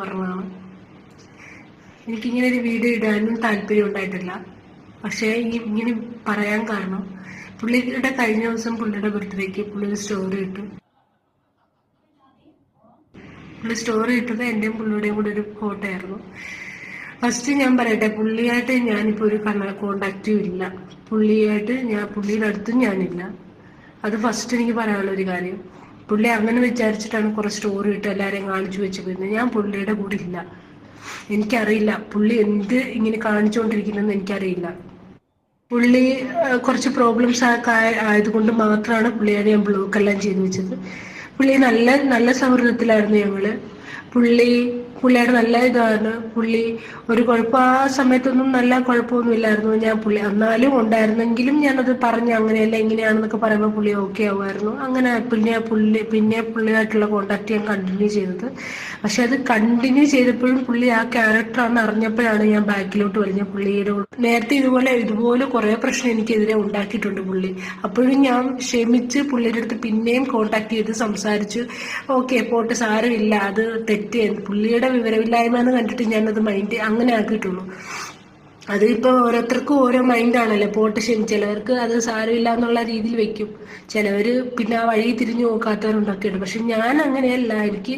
പറഞ്ഞതാണ്. എനിക്കിങ്ങനെ ഒരു വീഡിയോ ഇടാനും താല്പര്യം ഉണ്ടായിട്ടില്ല പക്ഷേ ഇങ്ങനെ പറയാൻ കാരണം പുള്ളിയുടെ കഴിഞ്ഞ ദിവസം പുള്ളിയുടെ ബർത്ത്ഡേക്ക് പുള്ളി ഒരു സ്റ്റോറി ഇട്ടു. പുള്ളി സ്റ്റോറി ഇട്ടത് എന്റെയും പുള്ളിയുടെയും കൂടെ ഒരു ഫോട്ടോ ആയിരുന്നു ഫസ്റ്റ് ഞാൻ പറയട്ടെ പുള്ളിയായിട്ട് ഞാനിപ്പോൾ ഒരു കോണ്ടാക്റ്റും ഇല്ല. പുള്ളിയായിട്ട് ഞാൻ പുള്ളിയുടെ അടുത്തും ഞാനില്ല. അത് ഫസ്റ്റ് എനിക്ക് പറയാനുള്ള ഒരു കാര്യം. പുള്ളി അങ്ങനെ വിചാരിച്ചിട്ടാണ് കുറെ സ്റ്റോറി ഇട്ട് എല്ലാവരെയും കാണിച്ചു വെച്ച് പോയിരുന്നത് ഞാൻ പുള്ളിയുടെ കൂടെ ഇല്ല. എനിക്കറിയില്ല പുള്ളി എന്ത് ഇങ്ങനെ കാണിച്ചുകൊണ്ടിരിക്കുന്നെന്ന് എനിക്കറിയില്ല. പുള്ളി കുറച്ച് പ്രോബ്ലംസ് ആയതുകൊണ്ട് മാത്രമാണ് പുള്ളിയെ ഞാൻ ബ്ലോക്ക് എല്ലാം ചെയ്തു വെച്ചത്. പുള്ളി നല്ല നല്ല സൗഹൃദത്തിലായിരുന്നു ഞങ്ങൾ. പുള്ളി പുള്ളിയുടെ നല്ല ഇതാണ്. പുള്ളി ഒരു കുഴപ്പം ആ സമയത്തൊന്നും നല്ല കുഴപ്പമൊന്നും ഇല്ലായിരുന്നു ഞാൻ പുള്ളി. എന്നാലും ഉണ്ടായിരുന്നെങ്കിലും ഞാനത് പറഞ്ഞു അങ്ങനെയല്ല എങ്ങനെയാണെന്നൊക്കെ പറയുമ്പോൾ പുള്ളി ഓക്കെ ആവുമായിരുന്നു. അങ്ങനെ പിന്നെ പുള്ളി പിന്നെ പുള്ളിയായിട്ടുള്ള കോണ്ടാക്ട് ഞാൻ കണ്ടിന്യൂ ചെയ്തത്. പക്ഷെ അത് കണ്ടിന്യൂ ചെയ്തപ്പോഴും പുള്ളി ആ ക്യാരക്ടറാണെന്ന് അറിഞ്ഞപ്പോഴാണ് ഞാൻ ബാക്കിലോട്ട് വലിഞ്ഞ പുള്ളിയുടെ നേരത്തെ ഇതുപോലെ ഇതുപോലെ കുറെ പ്രശ്നം എനിക്കെതിരെ ഉണ്ടാക്കിയിട്ടുണ്ട് പുള്ളി. അപ്പോഴും ഞാൻ ക്ഷമിച്ച് പുള്ളിയുടെ അടുത്ത് പിന്നെയും കോണ്ടാക്ട് ചെയ്ത് സംസാരിച്ചു ഓക്കെ പോട്ട് സാരമില്ല. അത് തെറ്റ്. പുള്ളിയുടെ വിവരമില്ലായ്മ എന്ന് കണ്ടിട്ട് ഞാനത് മൈൻഡ് അങ്ങനെ ആക്കിയിട്ടുള്ളൂ. അത് ഇപ്പൊ ഓരോരുത്തർക്കും ഓരോ മൈൻഡാണല്ലോ പോട്ട് ശരി ചിലവർക്ക് അത് സാരമില്ല എന്നുള്ള രീതിയിൽ വെക്കും. ചിലവർ പിന്നെ ആ വഴി തിരിഞ്ഞു നോക്കാത്തവരുണ്ടൊക്കെ ഉണ്ട്. പക്ഷെ ഞാൻ അങ്ങനെയല്ല. എനിക്ക്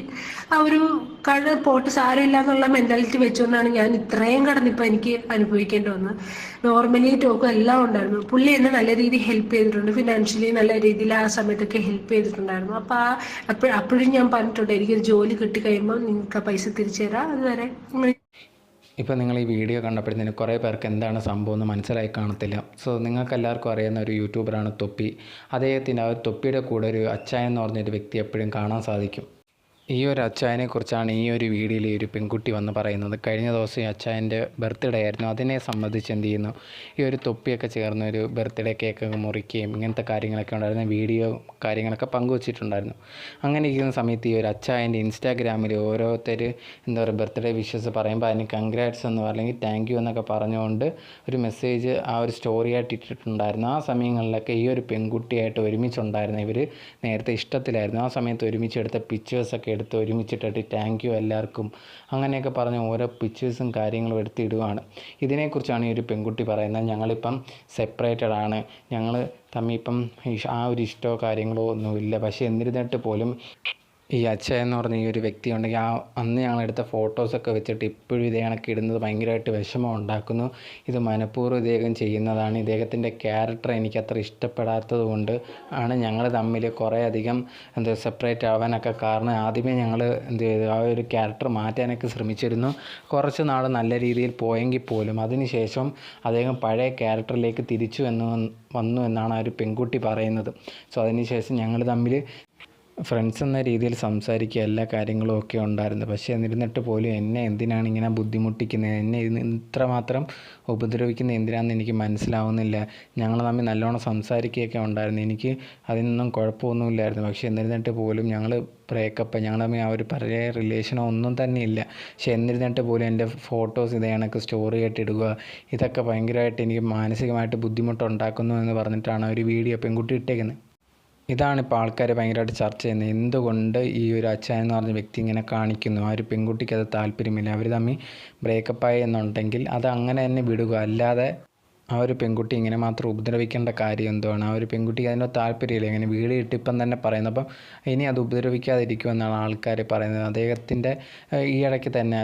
ആ ഒരു കഴ പോട്ട് സാരമില്ല എന്നുള്ള മെന്റാലിറ്റി വെച്ചുകൊണ്ടാണ് ഞാൻ ഇത്രയും കടന്നിപ്പോ എനിക്ക് അനുഭവിക്കേണ്ടി വന്നത്. നോർമലി ടോക്കും എല്ലാം ഉണ്ടായിരുന്നു. പുള്ളി എന്നെ നല്ല രീതിയിൽ ഹെൽപ്പ് ചെയ്തിട്ടുണ്ട്. ഫിനാൻഷ്യലി നല്ല രീതിയിൽ ആ സമയത്തൊക്കെ ഹെൽപ്പ് ചെയ്തിട്ടുണ്ടായിരുന്നു. അപ്പൊ ആ അപ്പോഴും ഞാൻ പറഞ്ഞിട്ടുണ്ട് എനിക്കൊരു ജോലി കിട്ടി കഴിയുമ്പോൾ നിങ്ങൾക്ക് ആ പൈസ തിരിച്ചു തരാം. അതുവരെ. ഇപ്പോൾ നിങ്ങൾ ഈ വീഡിയോ കണ്ടപ്പോഴത്തേന് കുറേ പേർക്ക് എന്താണ് സംഭവം എന്ന് മനസ്സിലായി കാണത്തില്ല. സോ നിങ്ങൾക്ക് എല്ലാവർക്കും അറിയുന്ന ഒരു യൂട്യൂബറാണ് തൊപ്പി. അദ്ദേഹത്തിന്റെ ആ ഒരു തൊപ്പിയുടെ കൂടെ ഒരു അച്ചായൻ എന്ന് പറഞ്ഞൊരു വ്യക്തി എപ്പോഴും കാണാൻ സാധിക്കും. ഈ ഒരു അച്ചായനെ കുറിച്ചാണ് ഈ ഒരു വീഡിയോയിൽ ഈ ഒരു പെൺകുട്ടി വന്ന് പറയുന്നത്. കഴിഞ്ഞ ദിവസം ഈ അച്ചായന്റെ ബർത്ത്ഡേ ആയിരുന്നു. അതിനെ സംബന്ധിച്ച് എന്ത് ചെയ്യുന്നു? ഈ ഒരു തൊപ്പിയൊക്കെ ചേർന്ന് ഒരു ബർത്ത്ഡേ കേക്കൊക്കെ മുറിക്കുകയും ഇങ്ങനത്തെ കാര്യങ്ങളൊക്കെ ഉണ്ടായിരുന്നു. വീഡിയോ കാര്യങ്ങളൊക്കെ പങ്കുവച്ചിട്ടുണ്ടായിരുന്നു. അങ്ങനെ ഇരിക്കുന്ന സമയത്ത് ഈ ഒരു അച്ചായന്റെ ഇൻസ്റ്റാഗ്രാമിൽ ഓരോരുത്തർ എന്താ പറയുക ബർത്ത്ഡേ വിഷസ് പറയുമ്പോൾ അതിന് കൺഗ്രാറ്റ്സ് എന്ന് അല്ലെങ്കിൽ താങ്ക് യു എന്നൊക്കെ പറഞ്ഞുകൊണ്ട് ഒരു മെസ്സേജ് ആ ഒരു സ്റ്റോറിയായിട്ട് ഇട്ടിട്ടുണ്ടായിരുന്നു. ആ സമയങ്ങളിലൊക്കെ ഈ ഒരു പെൺകുട്ടിയായിട്ട് ഒരുമിച്ചുണ്ടായിരുന്നു ഇവർ നേരത്തെ ഇഷ്ടത്തിലായിരുന്നു. ആ സമയത്ത് ഒരുമിച്ച് എടുത്ത പിക്ചേഴ്സൊക്കെ എടുത്ത് ഒരുമിച്ചിട്ടിട്ട് താങ്ക് യു എല്ലാവർക്കും അങ്ങനെയൊക്കെ പറഞ്ഞ് ഓരോ പിക്ചേഴ്സും കാര്യങ്ങളും എടുത്തിടുകയാണ് ഇതിനെക്കുറിച്ചാണ് ഈ ഒരു പെൺകുട്ടി പറയുന്നത്. ഞങ്ങളിപ്പം സെപ്പറേറ്റഡ് ആണ്. ഞങ്ങൾ തമ്മിൽ ഇപ്പം ആ ഒരു ഇഷ്ടമോ കാര്യങ്ങളോ ഒന്നുമില്ല. പക്ഷേ എന്നിരുന്നിട്ട് പോലും ഈ അച്ഛ എന്ന് പറഞ്ഞ ഈ ഒരു വ്യക്തി ഉണ്ടെങ്കിൽ ആ അന്ന് ഞങ്ങളെടുത്ത ഫോട്ടോസൊക്കെ വെച്ചിട്ട് ഇപ്പോഴും ഇതേ കണക്ക് ഇടുന്നത് ഭയങ്കരമായിട്ട് വിഷമം ഉണ്ടാക്കുന്നു. ഇത് മനഃപൂർവം ഇദ്ദേഹം ചെയ്യുന്നതാണ്. ഇദ്ദേഹത്തിന്റെ ക്യാരക്ടർ എനിക്ക് അത്ര ഇഷ്ടപ്പെടാത്തത് കൊണ്ട് ആണ് ഞങ്ങൾ തമ്മിൽ കുറേ അധികം എന്താ സെപ്പറേറ്റ് ആവാനൊക്കെ കാരണം ആദ്യമേ ഞങ്ങൾ എന്ത് ചെയ്തു? ആ ഒരു ക്യാരക്ടർ മാറ്റാനൊക്കെ ശ്രമിച്ചിരുന്നു. കുറച്ച് നാൾ നല്ല രീതിയിൽ പോയെങ്കിൽ പോലും അതിനുശേഷം അദ്ദേഹം പഴയ ക്യാരക്ടറിലേക്ക് തിരിച്ചു എന്ന് വന്നു എന്നാണ് ആ ഒരു പെൺകുട്ടി പറയുന്നത്. സോ അതിനുശേഷം ഞങ്ങൾ തമ്മിൽ ഫ്രണ്ട്സ് എന്ന രീതിയിൽ സംസാരിക്കുക എല്ലാ കാര്യങ്ങളും ഒക്കെ ഉണ്ടായിരുന്നു. പക്ഷേ എന്നിരുന്നിട്ട് പോലും എന്നെ എന്തിനാണ് ഇങ്ങനെ ബുദ്ധിമുട്ടിക്കുന്നത്? എന്നെ ഇത്രമാത്രം ഉപദ്രവിക്കുന്നത് എന്തിനാണെന്ന് എനിക്ക് മനസ്സിലാവുന്നില്ല. ഞങ്ങൾ തമ്മിൽ നല്ലോണം സംസാരിക്കുകയൊക്കെ ഉണ്ടായിരുന്നു. എനിക്ക് അതിനൊന്നും കുഴപ്പമൊന്നുമില്ലായിരുന്നു. പക്ഷേ എന്നിരുന്നിട്ട് പോലും ഞങ്ങൾ ബ്രേക്കപ്പ് ഞങ്ങൾ തമ്മിൽ ആ ഒരു പഴയ റിലേഷനോ ഒന്നും തന്നെ ഇല്ല. പക്ഷെ എന്നിരുന്നിട്ട് പോലും എന്റെ ഫോട്ടോസ് ഇതേ കണക്ക് സ്റ്റോറി ആയിട്ട് ഇടുക ഇതൊക്കെ ഭയങ്കരമായിട്ട് എനിക്ക് മാനസികമായിട്ട് ബുദ്ധിമുട്ടുണ്ടാക്കുന്നു എന്ന് പറഞ്ഞിട്ടാണ് ഒരു വീഡിയോ പെൺകുട്ടി ഇട്ടേക്കുന്നത്. ഇതാണ് ഇപ്പോൾ ആൾക്കാർ ഭയങ്കരമായിട്ട് ചർച്ച ചെയ്യുന്നത്. എന്തുകൊണ്ട് ഈ ഒരു അച്ഛൻ എന്ന് പറഞ്ഞ വ്യക്തി ഇങ്ങനെ കാണിക്കുന്നു? ആ ഒരു പെൺകുട്ടിക്ക് അത് താല്പര്യമില്ല. അവർ തമ്മിൽ ബ്രേക്കപ്പ് ആയി എന്നുണ്ടെങ്കിൽ അത് അങ്ങനെ തന്നെ വിടുക. അല്ലാതെ ആ ഒരു പെൺകുട്ടി ഇങ്ങനെ മാത്രം ഉപദ്രവിക്കേണ്ട കാര്യം എന്തുവാണ്? ആ ഒരു പെൺകുട്ടിക്ക് അതിനോ താല്പര്യമില്ല. ഇങ്ങനെ വീട് ഇട്ടിപ്പം തന്നെ പറയുന്നത് അപ്പം ഇനി അത് ഉപദ്രവിക്കാതിരിക്കുമെന്നാണ് ആൾക്കാർ പറയുന്നത്. അദ്ദേഹത്തിന്റെ ഈ ഇടയ്ക്ക് തന്നെ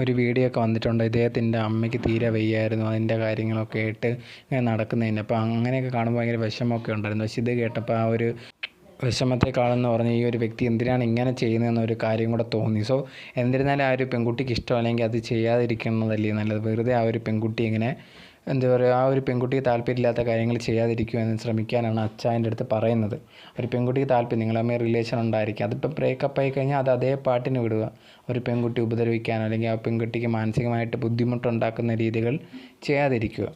ഒരു വീഡിയോ ഒക്കെ വന്നിട്ടുണ്ട്. ഇദ്ദേഹത്തിന്റെ അമ്മയ്ക്ക് തീരെ വയ്യായിരുന്നു. അതിന്റെ കാര്യങ്ങളൊക്കെ ആയിട്ട് ഇങ്ങനെ നടക്കുന്നതിന്. അപ്പോൾ അങ്ങനെയൊക്കെ കാണുമ്പോൾ ഭയങ്കര വിഷമമൊക്കെ ഉണ്ടായിരുന്നു. പക്ഷെ ഇത് കേട്ടപ്പോൾ ആ ഒരു വിഷമത്തെക്കാളെന്ന് പറഞ്ഞ് ഈ ഒരു വ്യക്തി എന്തിനാണ് ഇങ്ങനെ ചെയ്യുന്നതെന്ന് ഒരു കാര്യം കൂടെ തോന്നി. സോ എന്നിരുന്നാലും ആ ഒരു പെൺകുട്ടിക്ക് ഇഷ്ടമല്ലെങ്കിൽ അത് ചെയ്യാതിരിക്കുന്നതല്ലേ നല്ലത്? വെറുതെ ആ ഒരു പെൺകുട്ടി ഇങ്ങനെ എന്താ പറയുക ആ ഒരു പെൺകുട്ടിക്ക് താല്പര്യമില്ലാത്ത കാര്യങ്ങൾ ചെയ്യാതിരിക്കുക എന്ന് ശ്രമിക്കാനാണ് അച്ഛന്റെ അടുത്ത് പറയുന്നത്. ഒരു പെൺകുട്ടിക്ക് താല്പര്യം നിങ്ങളമ്മ റിലേഷൻ ഉണ്ടായിരിക്കും. അതിപ്പോൾ ബ്രേക്കപ്പ് ആയി കഴിഞ്ഞാൽ അത് അതേ പാട്ടിന് വിടുക. ഒരു പെൺകുട്ടി ഉപദ്രവിക്കാൻ അല്ലെങ്കിൽ ആ പെൺകുട്ടിക്ക് മാനസികമായിട്ട് ബുദ്ധിമുട്ടുണ്ടാക്കുന്ന രീതികൾ ചെയ്യാതിരിക്കുക.